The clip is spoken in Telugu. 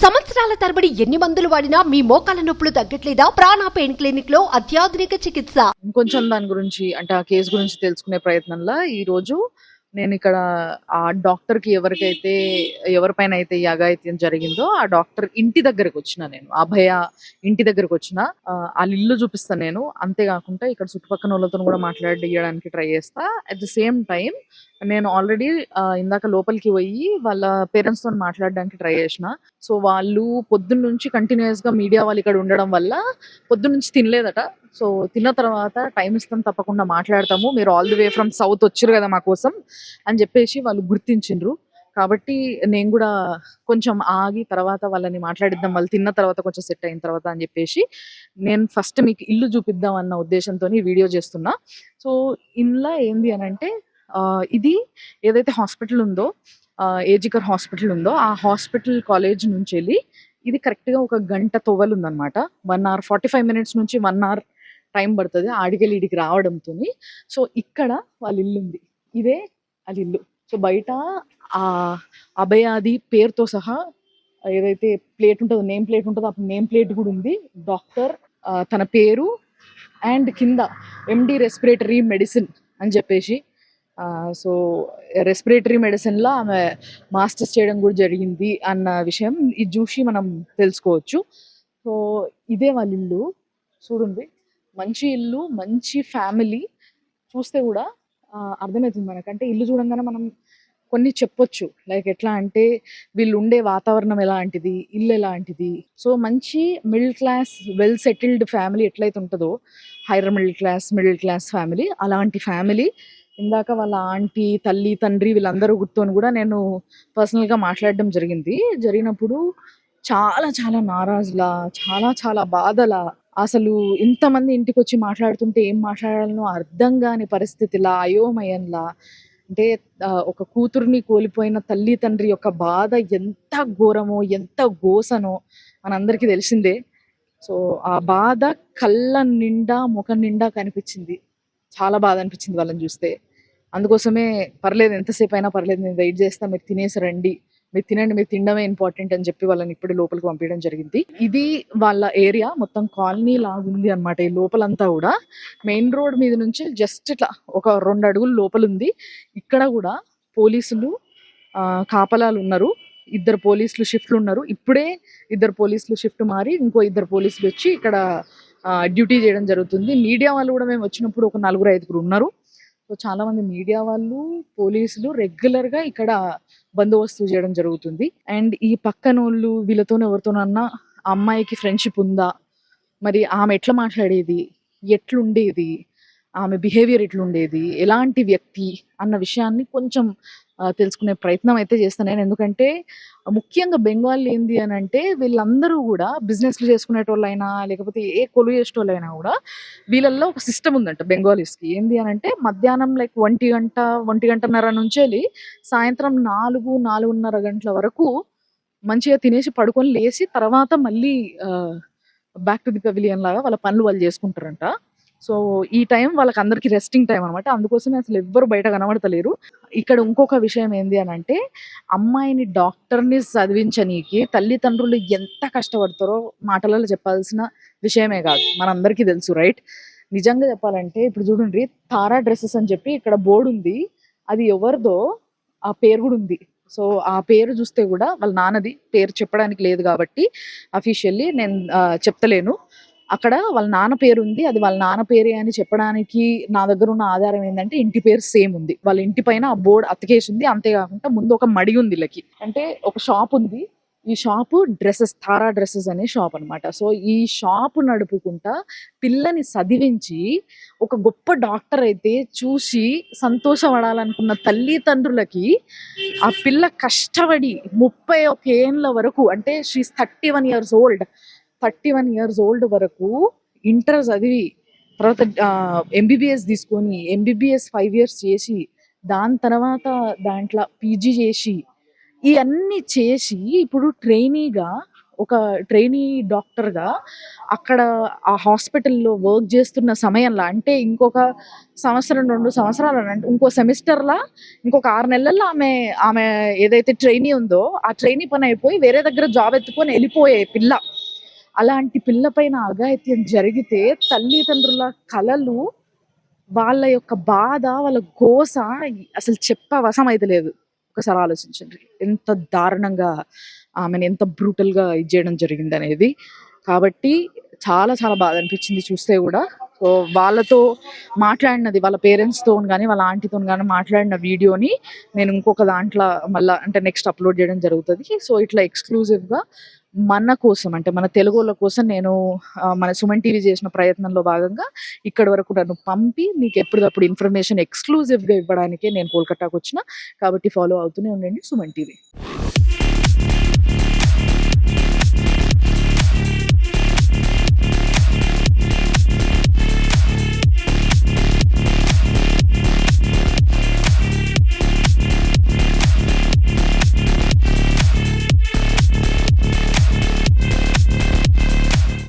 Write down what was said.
సంవత్సరాల తరబడి ఎన్ని మందులు వాడినా మీ మోకాల నొప్పులు తగ్గట్లేదా? ప్రాణ పెయిన్ క్లినిక్లో అత్యాధునిక చికిత్స. ఇంకొంచెం దాని గురించి అంటే ఆ కేసు గురించి తెలుసుకునే ప్రయత్నంలో ఈ రోజు నేను ఇక్కడ ఆ డాక్టర్కి ఎవరికైతే ఎవరిపైన అయితే ఈ అఘాయిత్యం జరిగిందో ఆ డాక్టర్ ఇంటి దగ్గరకు వచ్చిన నేను అభయ ఇంటి దగ్గరకు వచ్చిన ఆ, వాళ్ళ ఇల్లు చూపిస్తాను నేను. అంతేకాకుండా ఇక్కడ చుట్టుపక్కల వాళ్ళతో కూడా మాట్లాడియడానికి ట్రై చేస్తా. అట్ ద సేమ్ టైం నేను ఆల్రెడీ ఇందాక లోపలికి పోయి వాళ్ళ పేరెంట్స్తో మాట్లాడడానికి ట్రై చేసిన. సో వాళ్ళు పొద్దున్న నుంచి కంటిన్యూస్గా మీడియా వాళ్ళు ఇక్కడ ఉండడం వల్ల పొద్దున్న నుంచి తినలేదట. సో తిన్న తర్వాత టైం ఇస్తాం తప్పకుండా మాట్లాడతాము. మీరు all the way from south వచ్చారు కదా మా కోసం అని చెప్పేసి వాళ్ళు గుర్తించిండ్రు. కాబట్టి నేను కూడా కొంచెం ఆగి తర్వాత వాళ్ళని మాట్లాడిద్దాం వాళ్ళు తిన్న తర్వాత కొంచెం సెట్ అయిన తర్వాత అని చెప్పేసి నేను ఫస్ట్ మీకు ఇల్లు చూపిద్దాం అన్న ఉద్దేశంతో వీడియో చేస్తున్నా. సో ఇంట్లో ఏంది అని అంటే ఇది ఏదైతే హాస్పిటల్ ఉందో ఏజికర్ హాస్పిటల్ ఉందో ఆ హాస్పిటల్ కాలేజ్ నుంచి వెళ్ళి ఇది కరెక్ట్గా ఒక గంట తొవ్వలు ఉందన్నమాట. One hour forty five minutes నుంచి వన్ అవర్ టైం పడుతుంది ఆడికెళ్ళి ఇడికి రావడంతో సో ఇక్కడ వాళ్ళ ఇల్లు ఉంది. ఇదే వాళ్ళ ఇల్లు. సో బయట ఆ అభయాది పేరుతో సహా ఏదైతే ప్లేట్ ఉంటుందో నేమ్ ప్లేట్ ఉంటుందో ఆ నేమ్ ప్లేట్ కూడా ఉంది. డాక్టర్ తన పేరు అండ్ కింద ఎండి రెస్పిరేటరీ మెడిసిన్ అని చెప్పేసి సో రెస్పిరేటరీ మెడిసిన్లో ఆమె మాస్టర్స్ చేయడం కూడా జరిగింది అన్న విషయం ఇది చూసి మనం తెలుసుకోవచ్చు. సో ఇదే వాళ్ళ ఇల్లు. చూడండి మంచి ఇల్లు మంచి ఫ్యామిలీ చూస్తే కూడా అర్థమవుతుంది మనకంటే ఇల్లు చూడంగానే మనం కొన్ని చెప్పొచ్చు. లైక్ ఎట్లా అంటే వీళ్ళు ఉండే వాతావరణం ఎలాంటిది ఇల్లు ఎలాంటిది. సో మంచి middle class well settled family ఎట్లయితే ఉంటుందో higher middle class middle class family అలాంటి ఫ్యామిలీ ఇందాక వాళ్ళ ఆంటీ తల్లి తండ్రి వీళ్ళందరూ గుర్తుని కూడా నేను పర్సనల్గా మాట్లాడడం జరిగింది. జరిగినప్పుడు చాలా చాలా నారాజులా చాలా చాలా బాధలా. అసలు ఇంతమంది ఇంటికి వచ్చి మాట్లాడుతుంటే ఏం మాట్లాడాలనో అర్థం కాని పరిస్థితిలా అయోమయంలా. అంటే ఒక కూతుర్ని కోల్పోయిన తల్లి తండ్రి యొక్క బాధ ఎంత ఘోరమో ఎంత గోసనో మనందరికీ తెలిసిందే. సో ఆ బాధ కళ్ళ నిండా ముఖం నిండా కనిపించింది. చాలా బాధ అనిపించింది వాళ్ళని చూస్తే. అందుకోసమే పర్లేదు ఎంతసేపు అయినా పర్లేదు నేను వెయిట్ చేస్తా మీరు తినేసి రండి. మీరు తినండి మీరు తినడమే ఇంపార్టెంట్ అని చెప్పి వాళ్ళని ఇప్పుడు లోపలికి పంపించడం జరిగింది. ఇది వాళ్ళ ఏరియా మొత్తం కాలనీ లాగుంది అనమాట ఈ లోపలంతా కూడా. మెయిన్ రోడ్ మీద నుంచి జస్ట్ ఇట్లా ఒక రెండు అడుగులు లోపల ఉంది. ఇక్కడ కూడా పోలీసులు కాపలాలు ఉన్నారు. ఇద్దరు పోలీసులు షిఫ్ట్లు ఉన్నారు. ఇప్పుడే ఇద్దరు పోలీసులు షిఫ్ట్ మారి ఇంకో ఇద్దరు పోలీసులు వచ్చి ఇక్కడ డ్యూటీ చేయడం జరుగుతుంది. మీడియా వాళ్ళు కూడా మేము వచ్చినప్పుడు ఒక నలుగురు ఐదుగురు ఉన్నారు. సో చాలామంది మీడియా వాళ్ళు పోలీసులు రెగ్యులర్గా ఇక్కడ బందోబస్తు చేయడం జరుగుతుంది. అండ్ ఈ పక్కన వాళ్ళు వీళ్ళతో ఎవరితోనన్నా ఆ అమ్మాయికి ఫ్రెండ్షిప్ ఉందా? మరి ఆమె ఎట్లా మాట్లాడేది? ఎట్లుండేది? ఆమె బిహేవియర్ ఎట్లుండేది? ఎలాంటి వ్యక్తి? అన్న విషయాన్ని కొంచెం తెలుసుకునే ప్రయత్నం అయితే చేస్తాను. నేను ఎందుకంటే ముఖ్యంగా బెంగాల్ ఏంది అని అంటే వీళ్ళందరూ కూడా బిజినెస్లు చేసుకునేటోళ్ళైనా లేకపోతే ఏ కొలువు చేసేటోళ్ళైనా కూడా వీళ్ళల్లో ఒక సిస్టమ్ ఉందంట బెంగాలీస్కి. ఏంది అని అంటే మధ్యాహ్నం లైక్ ఒంటి గంట ఒంటి గంటన్నర నుంచి వెళ్ళి సాయంత్రం నాలుగు నాలుగున్నర గంటల వరకు మంచిగా తినేసి పడుకొని లేచి తర్వాత మళ్ళీ బ్యాక్ టు ది పెవిలియన్ లాగా వాళ్ళ పనులు వాళ్ళు చేసుకుంటారంట. సో ఈ టైం వాళ్ళకి అందరికి రెస్టింగ్ టైం అనమాట అందుకోసమే అసలు ఎవ్వరు బయట కనబడతలేరు. ఇక్కడ ఇంకొక విషయం ఏంది అని అంటే అమ్మాయిని డాక్టర్ని చదివించనీకి తల్లిదండ్రులు ఎంత కష్టపడతారో మాటలలో చెప్పాల్సిన విషయమే కాదు. మనందరికీ తెలుసు రైట్? నిజంగా చెప్పాలంటే ఇప్పుడు చూడండి తారా డ్రెస్సెస్ అని చెప్పి ఇక్కడ బోర్డు ఉంది. అది ఎవరిదో ఆ పేరు కూడా ఉంది. సో ఆ పేరు చూస్తే కూడా వాళ్ళ నాన్నది పేరు చెప్పడానికి లేదు కాబట్టి అఫీషియల్లీ నేను చెప్తలేను. అక్కడ వాళ్ళ నాన్న పేరు ఉంది అది వాళ్ళ నాన్న పేరే అని చెప్పడానికి నా దగ్గర ఉన్న ఆధారం ఏంటంటే ఇంటి పేరు సేమ్ ఉంది. వాళ్ళ ఇంటి పైన ఆ బోర్డు అతికేసి ఉంది అంతేకాకుండా ముందు ఒక మడి ఉంది వీళ్ళకి అంటే ఒక షాప్ ఉంది ఈ షాపు డ్రెస్సెస్ తారా డ్రెస్సెస్ అనే షాప్ అన్నమాట. సో ఈ షాప్ నడుపుకుంటా పిల్లని చదివించి ఒక గొప్ప డాక్టర్ అయితే చూసి సంతోషపడాలనుకున్న తల్లిదండ్రులకి ఆ పిల్ల కష్టపడి ముప్పై ఒక ఏళ్ళ వరకు అంటే she's thirty one years old thirty one years old వరకు ఇంటర్ చదివి తర్వాత ఎంబీబీఎస్ తీసుకొని ఎంబీబీఎస్ ఫైవ్ ఇయర్స్ చేసి దాని తర్వాత దాంట్లో పీజీ చేసి ఇవన్నీ చేసి ఇప్పుడు ట్రైనీగా ఒక ట్రైనీ డాక్టర్గా అక్కడ ఆ హాస్పిటల్లో వర్క్ చేస్తున్న సమయంలో అంటే ఇంకొక సంవత్సరం రెండు సంవత్సరాలు అంటే ఇంకో సెమిస్టర్లా ఇంకొక ఆరు నెలల్లో ఆమె ఆమె ఏదైతే ట్రైనీ ఉందో ఆ ట్రైనీ పని అయిపోయి వేరే దగ్గర జాబ్ ఎత్తుకొని వెళ్ళిపోయే పిల్ల. అలాంటి పిల్ల పైన అఘాయిత్యం జరిగితే తల్లిదండ్రుల కలలు వాళ్ళ యొక్క బాధ వాళ్ళ గోస అసలు చెప్పవసం అయితే లేదు. ఒకసారి ఆలోచించండి. ఎంత దారుణంగా ఆమెను ఎంత బ్రూటల్గా ఇది చేయడం జరిగింది అనేది కాబట్టి చాలా చాలా బాధ అనిపించింది. చూస్తే కూడా వాళ్ళతో మాట్లాడినది వాళ్ళ పేరెంట్స్తో కానీ వాళ్ళ ఆంటీతో కానీ మాట్లాడిన వీడియోని నేను ఇంకొక దాంట్లో మళ్ళీ అంటే నెక్స్ట్ అప్లోడ్ చేయడం జరుగుతుంది. సో ఇట్లా ఎక్స్క్లూజివ్గా మన కోసం అంటే మన తెలుగు వాళ్ళ కోసం నేను మన సుమన్ టీవీ చేసిన ప్రయత్నంలో భాగంగా ఇక్కడి వరకు నన్ను పంపి మీకు ఎప్పటికప్పుడు ఇన్ఫర్మేషన్ ఎక్స్క్లూజివ్గా ఇవ్వడానికే నేను కోల్కతాకు వచ్చిన కాబట్టి ఫాలో అవుతూనే ఉండండి సుమన్ టీవీ.